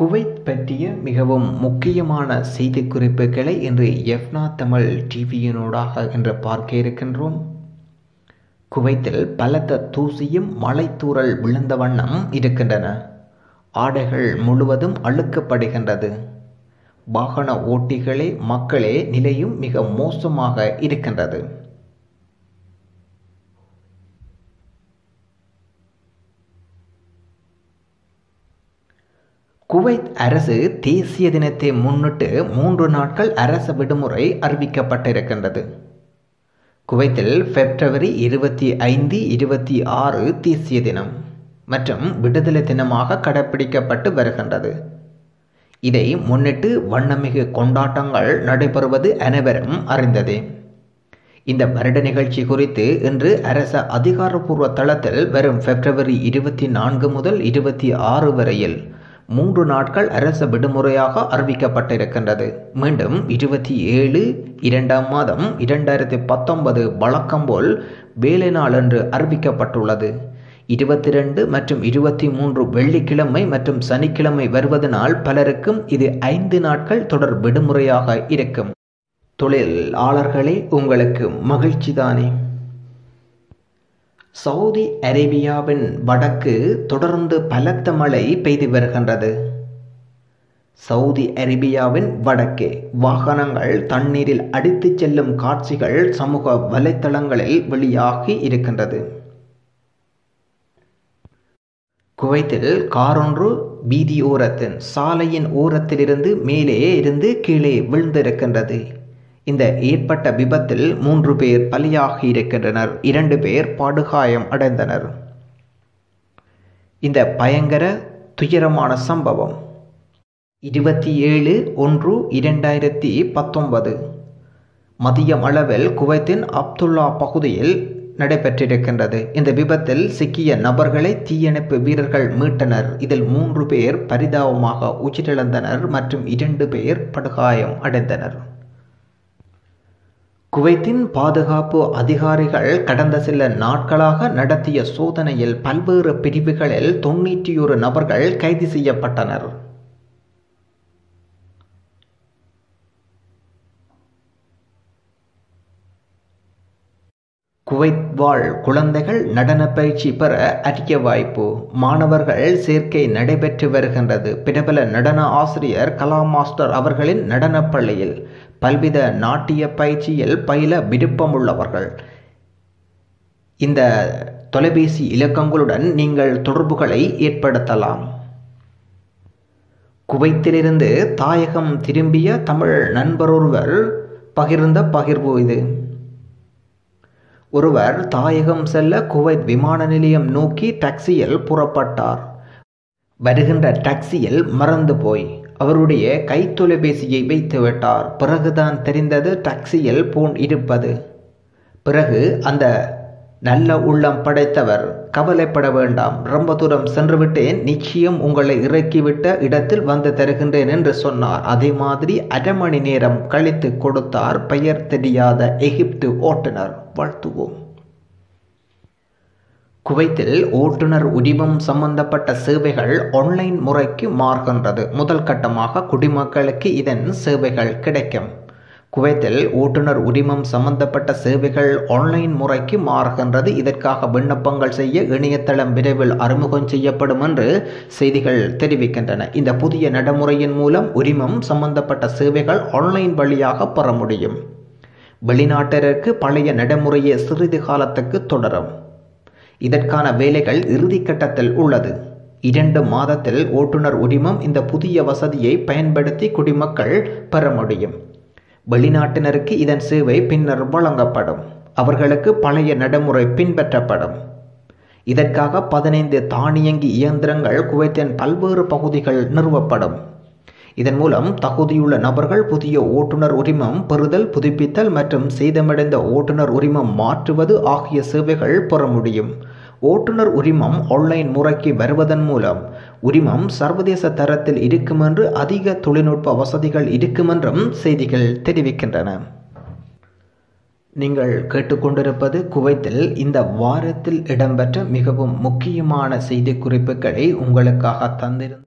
Kuwait பற்றிய மிகவும் முக்கியமான செய்திக்குறிப்புகளை இன்று எஃப்னா தமிழ் டிவியினூடாக இன்று பார்க்க இருக்கின்றோம். குவைத்தில் பலத்த தூசியும் மலைத்தூரல் விழுந்த வண்ணம் இருக்கின்றன. ஆடைகள் முழுவதும் அழுக்கப்படுகின்றது. வாகன ஓட்டிகளே மக்களே நிலையும் மிக மோசமாக இருக்கின்றது. குவைத் அரசு தேசிய தினத்தை முன்னிட்டு மூன்று நாட்கள் அரச விடுமுறை அறிவிக்கப்பட்டிருக்கின்றது. குவைத்தில் பிப்ரவரி இருபத்தி ஐந்து இருபத்தி ஆறு தேசிய தினம் மற்றும் விடுதலை தினமாக கடைபிடிக்கப்பட்டு வருகின்றது. இதை முன்னிட்டு வண்ணமிகு கொண்டாட்டங்கள் நடைபெறுவது அனைவரும் அறிந்ததே. இந்த வருட நிகழ்ச்சி குறித்து இன்று அரச அதிகாரப்பூர்வ தளத்தில் வரும் பிப்ரவரி இருபத்தி நான்கு முதல் இருபத்தி ஆறு வரையில் மூன்று நாட்கள் அரச விடுமுறையாக அறிவிக்கப்பட்டிருக்கின்றது. மீண்டும் இருபத்தி ஏழு இரண்டாம் மாதம் இரண்டாயிரத்தி பத்தொன்பது வழக்கம் போல் வேலை நாள் என்று அறிவிக்கப்பட்டுள்ளது. இருபத்தி ரெண்டு மற்றும் இருபத்தி மூன்று வெள்ளிக்கிழமை மற்றும் சனிக்கிழமை வருவதனால் பலருக்கும் இது ஐந்து நாட்கள் தொடர் விடுமுறையாக இருக்கும். தொழிலாளர்களே உங்களுக்கு மகிழ்ச்சி தானே சவுதி அரேபியாவின் வடக்கு தொடர்ந்து பலத்த மழை பெய்து வருகின்றது. சவுதி அரேபியாவின் வடக்கே வாகனங்கள் தண்ணீரில் அடித்துச் செல்லும் காட்சிகள் சமூக வலைத்தளங்களில் வெளியாகி இருக்கின்றது. குவைத்தில் காரொன்று வீதி ஓரத்தின் சாலையின் ஓரத்திலிருந்து மேலே இருந்து கீழே விழுந்திருக்கின்றது. இந்த ஏற்பட்ட விபத்தில் மூன்று பேர் பலியாகி இருக்கின்றனர். இரண்டு பேர் படுகாயம் அடைந்தனர். இந்த பயங்கர துயரமான சம்பவம் இருபத்தி ஏழு ஒன்று இரண்டாயிரத்தி பத்தொன்பது. மதியம் அளவில் குவைத்தின் அப்துல்லா பகுதியில் நடைபெற்றிருக்கின்றது. இந்த விபத்தில் சிக்கிய நபர்களை தீயணைப்பு வீரர்கள் மீட்டனர். இதில் மூன்று பேர் பரிதாபமாக உயிரிழந்தனர் மற்றும் இரண்டு பேர் படுகாயம் அடைந்தனர். குவைத்தின் பாதுகாப்பு அதிகாரிகள் கடந்த சில நாட்களாக நடத்திய சோதனையில் பல்வேறு பிரிவுகளில் தொன்னூற்றியொரு ஒரு நபர்கள் கைது செய்யப்பட்டனர். குவைத் வாழ் குழந்தைகள் நடன பயிற்சி பெற அரிய வாய்ப்பு. மாணவர்கள் சேர்க்கை நடைபெற்று வருகின்றது. பிரபல நடன ஆசிரியர் கலா மாஸ்டர் அவர்களின் நடனப்பள்ளியில் பல்வித நாட்டிய பயிற்சியில் பயில விருப்பமுள்ளவர்கள். இந்த தொலைபேசி இலக்கங்களுடன் நீங்கள் தொடர்புகளை ஏற்படுத்தலாம். குவைத்திலிருந்து தாயகம் திரும்பிய தமிழ் நண்பரொருவர் பகிர்ந்த பகிர்வு இது. ஒருவர் தாயகம் செல்ல குவைத் விமான நிலையம் நோக்கி டாக்ஸியில் புறப்பட்டார். வருகின்ற டாக்ஸியில் மறந்து போய் அவருடைய கைத்தொலைபேசியை வைத்து விட்டார். பிறகுதான் தெரிந்தது டாக்ஸியில் போன் இருப்பது. பிறகு அந்த நல்ல உள்ளம் படைத்தவர் கவலைப்பட வேண்டாம் ரொம்ப தூரம் சென்றுவிட்டேன் நிச்சயம் உங்களை இறக்கிவிட்ட இடத்தில் வந்து தருகின்றேன் என்று சொன்னார். அதே மாதிரி அரை மணி நேரம் கழித்து கொடுத்தார் பெயர் தெரியாத எகிப்து ஓட்டுநர். வாழ்த்துவோம். குவைத்தில் ஓட்டுநர் உரிமம் சம்பந்தப்பட்ட சேவைகள் ஆன்லைன் முறைக்கு மாறுகின்றது. முதல் கட்டமாக குடிமக்களுக்கு இதன் சேவைகள் கிடைக்கும். குவைத்தில் ஓட்டுநர் உரிமம் சம்பந்தப்பட்ட சேவைகள் ஆன்லைன் முறைக்கு மாறுகின்றது. இதற்காக விண்ணப்பங்கள் செய்ய இணையதளம் விரைவில் அறிமுகம் செய்யப்படும் என்று செய்திகள் தெரிவிக்கின்றன. இந்த புதிய நடைமுறையின் மூலம் உரிமம் சம்பந்தப்பட்ட சேவைகள் ஆன்லைன் வழியாக பெற முடியும். வெளிநாட்டினருக்கு பழைய நடைமுறையை சிறிது காலத்துக்கு தொடரும். இதற்கான வேலைகள் இறுதி கட்டத்தில் உள்ளது. இரண்டு மாதத்தில் ஓட்டுநர் உரிமம் இந்த புதிய வசதியை பயன்படுத்தி குடிமக்கள் பெற முடியும். வெளிநாட்டினருக்கு இதன் சேவை பின்னர் வழங்கப்படும். அவர்களுக்கு பழைய நடைமுறை பின்பற்றப்படும். இதற்காக பதினைந்து தானியங்கி இயந்திரங்கள் குவைத்தின் பல்வேறு பகுதிகள் நிறுவப்படும். இதன் மூலம் தகுதியுள்ள நபர்கள் புதிய ஓட்டுநர் உரிமம் பெறுதல் புதுப்பித்தல் மற்றும் சேதமடைந்த ஓட்டுநர் உரிமம் மாற்றுவது ஆகிய சேவைகள் பெற முடியும். ஓட்டுநர் உரிமம் ஆன்லைன் முறைக்கு வருவதன் மூலம் உரிமம் சர்வதேச தரத்தில் இருக்கும் என்று அதிக தொழில்நுட்ப வசதிகள் இருக்கும் என்றும் செய்திகள் தெரிவிக்கின்றன. நீங்கள் கேட்டுக்கொண்டிருப்பது குவைத்தில் இந்த வாரத்தில் இடம்பெற்ற மிகவும் முக்கியமான செய்தி குறிப்புகளை உங்களுக்காக தந்திருந்த